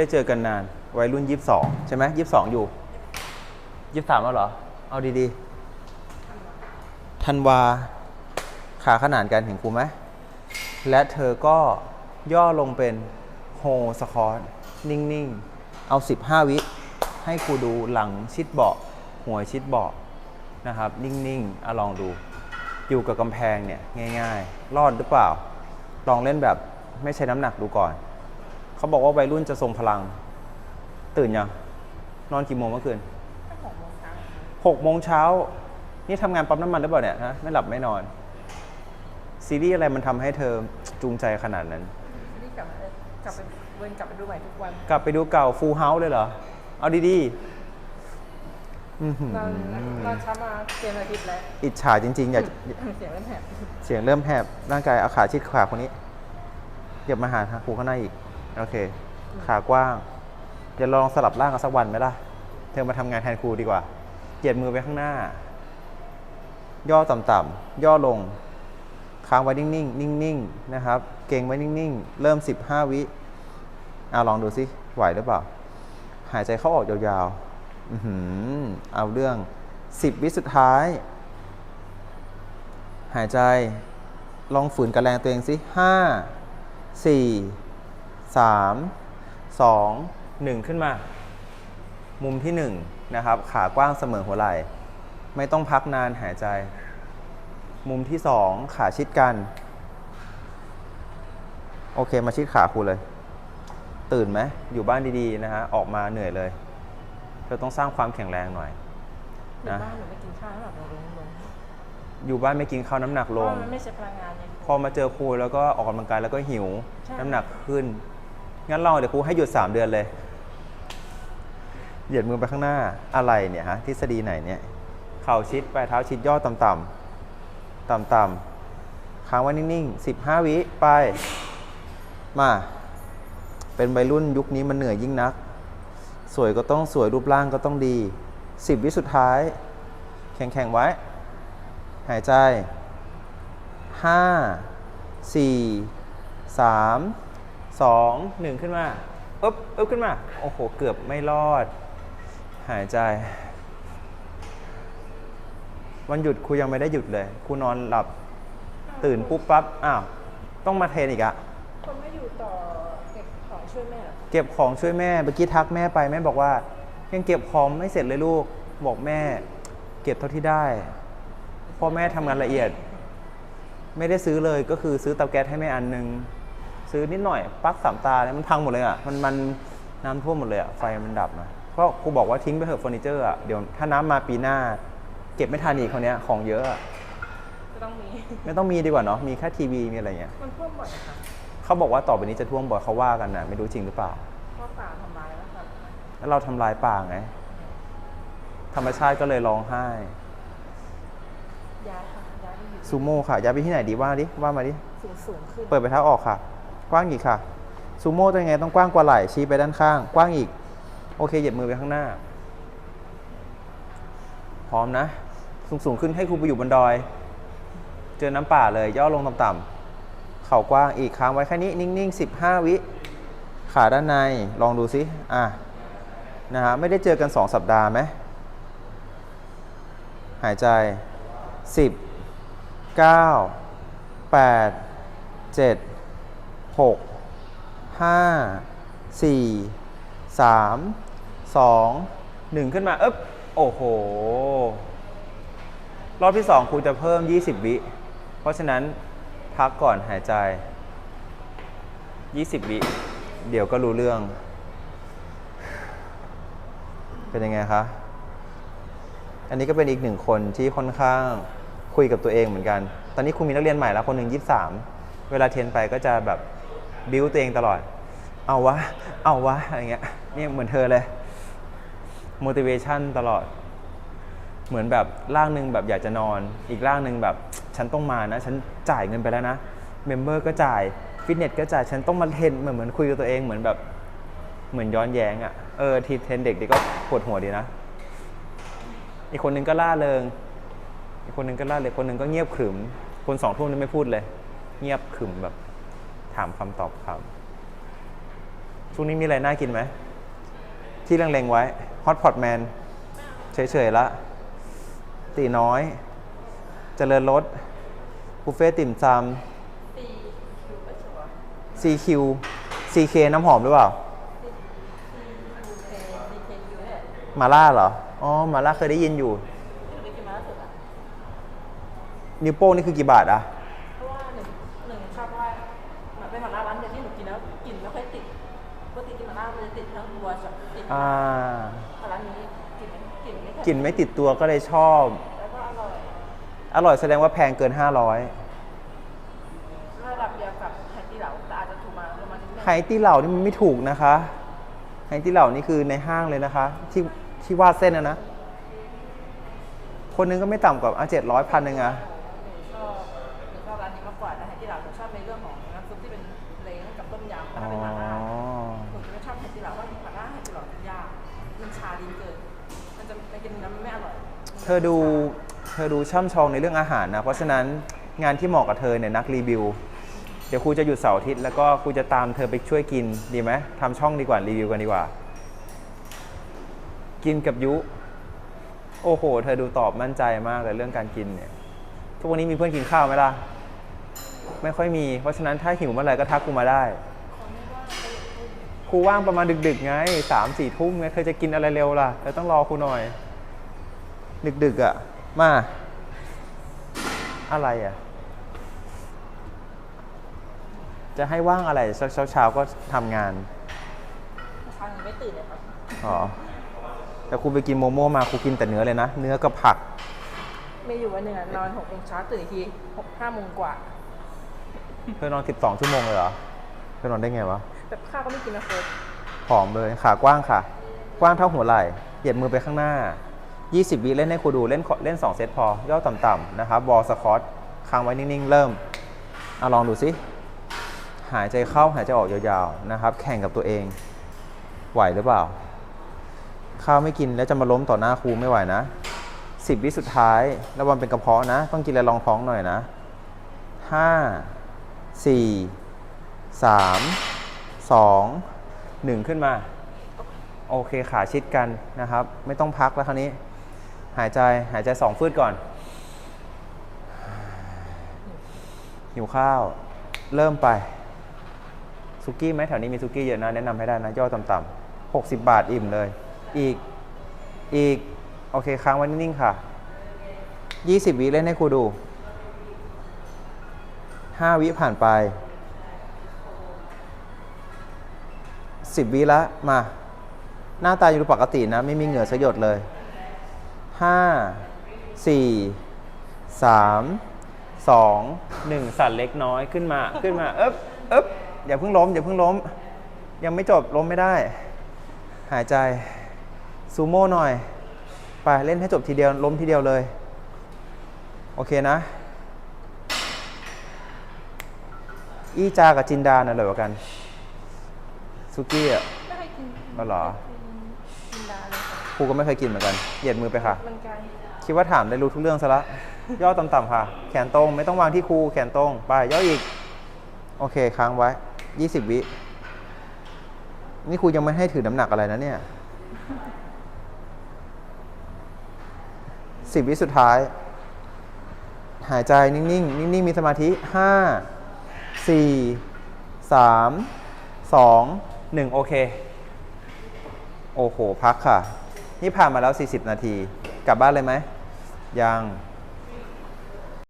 ได้เจอกันนาน วัยรุ่นยี่สิบสองใช่ไหมยี่สิบสองอยู่ยี่สิบสามแล้วเหรอ เอาดีๆธันวาขาขนานกันเห็นครูไหม และเธอก็ย่อลงเป็นโฮสคอตนิ่ง ๆ เอา 15 วิ ให้ครูดูหลังชิดเบาะหัวชิดเบาะนะครับ นิ่ง ๆอะลองดู อยู่กับกำแพงเนี่ย ง่าย ๆ รอดหรือเปล่า ลองเล่นแบบไม่ใช้น้ำหนักดูก่อน เขาบอกว่าวัยรุ่นจะทรงพลัง ตื่นยังนอนกี่โมงเมื่อคืนหกโมงเช้า นี่ทำงานปั๊มน้ำมันหรือเปล่าเนี่ยฮะไม่หลับไม่นอน ซีรีส์อะไรมันทำให้เธอจูงใจขนาดนั้นนี่กลับมาเออกลับไปเวนกลับไปดูใหม่ทุกวันกลับไปดูเก่าฟูลเฮาส์เลยเหรอ เอาดีๆอื้อหือตอนตอนเช้ามาเตรียมอาทิตย์แล้วอิจฉาจริงๆ อยากเสียงเริ่มแหบเสียงเริ่มแหบร่างกายเอาขาชิดขาคนนี้เหยียบมาหาครูข้างหน้าอีก โอเค ขากว้างเดี๋ยวลองสลับร่างกันสักวันไหมล่ะ เธอมาทำงานแทนครูดีกว่า เหยียดมือไปข้างหน้า ย่อต่ำๆย่อลง ค้างไว้นิ่งๆ นิ่งๆ นะครับ เก่งไว้นิ่งๆ เริ่ม 15 วิเอาลองดูสิ ไหวหรือเปล่า หายใจเข้าออกยาวๆ อือหือเอาเรื่อง 10 วิสุดท้าย หายใจ ลองฝืนกระแรงตัวเองสิห้า สี่สามสองหนึ่งขึ้นมา มุมที่หนึ่งนะครับ ขากว้างเสมอหัวไหล่ ไม่ต้องพักนานหายใจ มุมที่สองขาชิดกัน โอเค มาชิดขาครูเลย ตื่นไหม อยู่บ้านดีๆ นะฮะ ออกมาเหนื่อยเลย เธอต้องสร้างความแข็งแรงหน่อยอยู่นะบ้านหนูไม่กินข้าวแล้วแบบลงลงอยู่บ้านไม่กินข้าวน้ำหนักเพลราะงว่ามันไม่ใช่พลังงานไงพอมาเจอครูแล้วก็ออกกำลังกายแล้วก็หิวใช่น้ำหนักขึ้น งั้นลองเดี๋ยวครูให้หยุด 3 เดือนเลย เหยียดมือไปข้างหน้าอะไรเนี่ยฮะทฤษฎีไหนเนี่ย เข่าชิดปลายเท้าชิดย่อต่ำๆต่ำๆค้างไว้นิ่งๆ 15 วิไป มา เป็นวัยรุ่นยุคนี้มันเหนื่อยยิ่งนัก สวยก็ต้องสวยรูปร่างก็ต้องดี 10 วิสุดท้าย แข็งๆไว้ หายใจห้าสี่ สามสองหนึ่งขึ้นมาอึ๊บอึ๊บขึ้นมา โอ้โห เกือบไม่รอด หายใจ วันหยุดครูยังไม่ได้หยุดเลยครูนอนหลับตื่นปุ๊บปั๊บ อ้าว ต้องมาเทรนอีกอะคนไม่อยู่ต่อเก็บของช่วยแม่เหรอเก็บของช่วยแม่เมื่อกี้ทักแม่ไปแม่บอกว่า ยังเก็บของไม่เสร็จเลยลูก บอกแม่ เก็บเท่าที่ได้เพ่อแม่ทำงานละเอียด ไม่ได้ซื้อเลยก็คือซื้อเตาแก๊สให้แม่อันหนึง ซื้อนิดหน่อยปลั๊กสามตาเนี่ยมันพังหมดเลยอะมันมันน้ำท่วมหมดเลยอะไฟมันดับนะเพราะครูบอกว่าทิ้งไปเถอะเฟอร์นิเจอร์อะเดี๋ยวถ้าน้ำมาปีหน้า เก็บไม่ทันอีกคนเนี้ยของเยอะอะจะต้องมีไม่ต้องมีดีกว่าเนาะมีแค่ทีวีมีอะไรเงี้ยมันท่วมบ่อยนะคะเขาบอกว่าต่อไปนี้จะท่วมบ่อยเขาว่ากันนะไม่รู้จริงหรือเปล่าเพราะป่าทำลายแล้วค่ะแล้วเราทำลายป่าไงธรรมชาติก็เลยร้องไห้ ย้ายค่ะย้ายไปอยู่ซูโม่ค่ะย้ายไปที่ไหนดีว่าดิว่ามาดิสูงสูงขึ้น เปิดไปเท้าออกค่ะ กว้างอีกค่ะซูโม่ต้องยังไงต้องกว้างกว่าไหล่ชี้ไปด้านข้าง กว้างอีก โอเค เหยียดมือไปข้างหน้า พร้อมนะ สูงสูงขึ้นให้ครูไปอยู่บนดอย เจอน้ำป่าเลยย่อลงต่ำๆเข่ากว้างอีกค้างไว้แค่นี้นิ่งๆ 15 วิ ขาด้านในลองดูซิอะนะฮะไม่ได้เจอกัน 2 สัปดาห์ไหมหายใจ 10 9 8 7 6 5 4 3 2 1ขึ้นมาเอ๊บโอ้โห รอบที่2ครูจะเพิ่ม 20 วิ เพราะฉะนั้นพักก่อนหายใจ 20 วิ เดี๋ยวก็รู้เรื่อง เป็นยังไงคะ อันนี้ก็เป็นอีกหนึ่งคนที่ค่อนข้างคุยกับตัวเองเหมือนกัน ตอนนี้ครูมีนักเรียนใหม่แล้วคนหนึ่งยี่สามเวลาเทรนไปก็จะแบบ บิวตัวเองตลอด เอาวะ เอาวะ อะไรเงี้ยนี่เหมือนเธอเลย motivation ตลอด เหมือนแบบร่างหนึ่งแบบอยากจะนอน อีกร่างหนึ่งแบบฉันต้องมานะ ฉันจ่ายเงินไปแล้วนะ เมมเบอร์ก็จ่าย ฟิตเนสก็จ่าย ฉันต้องมาเทนเหมือนเหมือนคุยกับตัวเอง เหมือนแบบเหมือนย้อนแย้งอะ่ะ เออ ทีเทนเด็กดีก็ปวดหัวดีนะ อีกคนนึงก็ล่าเริง อีกคนนึงก็ล่าเริงคนนึงก็เงียบขรึม คนสองทุ่มนี่ไม่พูดเลย เงียบขรึมแบบ ถามคำตอบคำช่วงนี้มีอะไรน่ากินไหม ที่เล็งๆไว้ฮอตพอตแมนเฉยๆละ ตีน้อย เจริญรสบุฟเฟ่ติ่มซำ CQ CK น้ำหอมหรือเปล่า มาล่าเหรอ อ๋อ มาล่าเคยได้ยินอยู่ นิ้วโป้งนี่คือกี่บาทอะ เพราะว่าหนึ่งหนึ่งชอบว่ามัน เป็นหมาล่าร้านเดียวที่หนูกินแล้วกลิ่นไม่ค่อยติดปกติกินหมาล่ามันจะติดทั้งตัวจะติดอ่าแต่ร้านนี้กลิ่นกลิ่นไม่กลิ่นไม่ติดตัวก็เลยชอบ แล้วก็อร่อยอร่อยแสดงว่าแพงเกิน 500ระดับเดียวกับไฮตี้เหลาแต่อาจจะถูกมาประมาณนิดนึงไฮตี้เหล่านี่มันไม่ถูกนะคะไฮตี้เหล่านี่คือในห้างเลยนะคะ ที่ที่วาดเส้นนะนะ คนหนึงก็ไม่ต่ำกว่าอะเจ็ดร้อยพันหนึ่งอะ มันจะไปกินน้ำไม่อร่อยเธอดูเธอดูช่ำชองในเรื่องอาหารนะ เพราะฉะนั้นงานที่เหมาะกับเธอเนี่ยนักรีวิว เดี๋ยวครูจะหยุดเสาร์อาทิตย์แล้วก็ครูจะตามเธอไปช่วยกินดีไหมทำช่องดีกว่ารีวิวกันดีกว่า กินกับยุ โอ้โห เธอดูตอบมั่นใจมากเลยเรื่องการกินเนี่ย ทุกวันนี้มีเพื่อนกินข้าวไหมล่ะ ไม่ค่อยมี เพราะฉะนั้นถ้าหิวเมื่อไหร่ก็ทักครูมาได้ ครูว่างประมาณดึกๆไงสามสี่ทุ่มไงเธอจะกินอะไรเร็วล่ะเธอต้องรอครูหน่อย ดึกๆอะ มา อะไรอะ จะให้ว่างอะไรสักเช้าๆก็ทำงานเช้าหนูไม่ตื่นเลยครับอ๋อแต่ครูไปกินโมโม่มาครูกินแต่เนื้อเลยนะ เนื้อกับผักมีอยู่วันหนึ่งอะนอนหกโมงเช้าตื่นอีกทีหกห้าโมงกว่าเธอนอน 12 ชั่วโมงเลยเหรอเธอนอนได้ไงวะ แบบข้าวก็ไม่กินนะโค้ชผอมเลยขากว้างค่ะ กว้างเท่าหัวไหล่เหยียดมือไปข้างหน้า 20 วิเล่นให้ครูดูเล่นขอเล่น 2 เซตพอย่อต่ำๆนะครับบอลสควอตค้างไว้นิ่งๆ เริ่มเอาลองดูสิหายใจเข้าหายใจออกยาวๆนะครับ แข่งกับตัวเอง ไหวหรือเปล่า ข้าวไม่กินแล้วจะมาล้มต่อหน้าครูไม่ไหวนะ 10 วิสุดท้ายระวังเป็นกระเพาะนะ ต้องกินอะไรรองท้องหน่อยนะ 5 4 3 2 1 ขึ้นมา โอเคขาชิดกันนะครับ ไม่ต้องพักแล้วคราวนี้ หายใจหายใจสองฟืดก่อน หิวข้าว เริ่มไปซุกี้ไหมแถวนี้มีซุกี้เยอะนะ แนะนำให้ได้นะ ย่อต่ำๆ60 บาทอิ่มเลย อีกอีก โอเค ค้างไว้นิ่งๆค่ะ 20 วิเล่นให้ครูดู 5 วิผ่านไป 10 วิละมา หน้าตาอยู่ปกตินะ ไม่มีเหงื่อสยดเลย 5 4 3 2 1 สั่นเล็กน้อยขึ้นมาขึ้นมาเอ๊บเอ๊บอย่าเพิ่งล้มอย่าเพิ่งล้ม ยังไม่จบล้มไม่ได้ หายใจซูโม่หน่อย ไปเล่นให้จบทีเดียวล้มทีเดียวเลย โอเคนะ อีจากับจินดาน่ะเลยกว่ากันซุกี้อะไม่เคยกินอ๋อเหรอกินดาเลย ค่ะครูก็ไม่เคยกินเหมือนกัน เหยียดมือไปค่ะ มันไกลคิดว่าถามได้รู้ทุกเรื่องซะละ ย่อต่ำๆค่ะ แขนตรง ไม่ต้องวางที่ครู แขนตรง ไป ย่ออีก โอเค ค้างไว้ 20 วิ นี่ครูยังไม่ให้ถือน้ำหนักอะไรนะเนี่ยสิบวิสุดท้าย หายใจนิ่งๆ นิ่งๆ มีสมาธิ5 4 3 2 1โอเค โอ้โห พักค่ะ นี่ผ่านมาแล้ว 40 นาที กลับบ้านเลยไหมยัง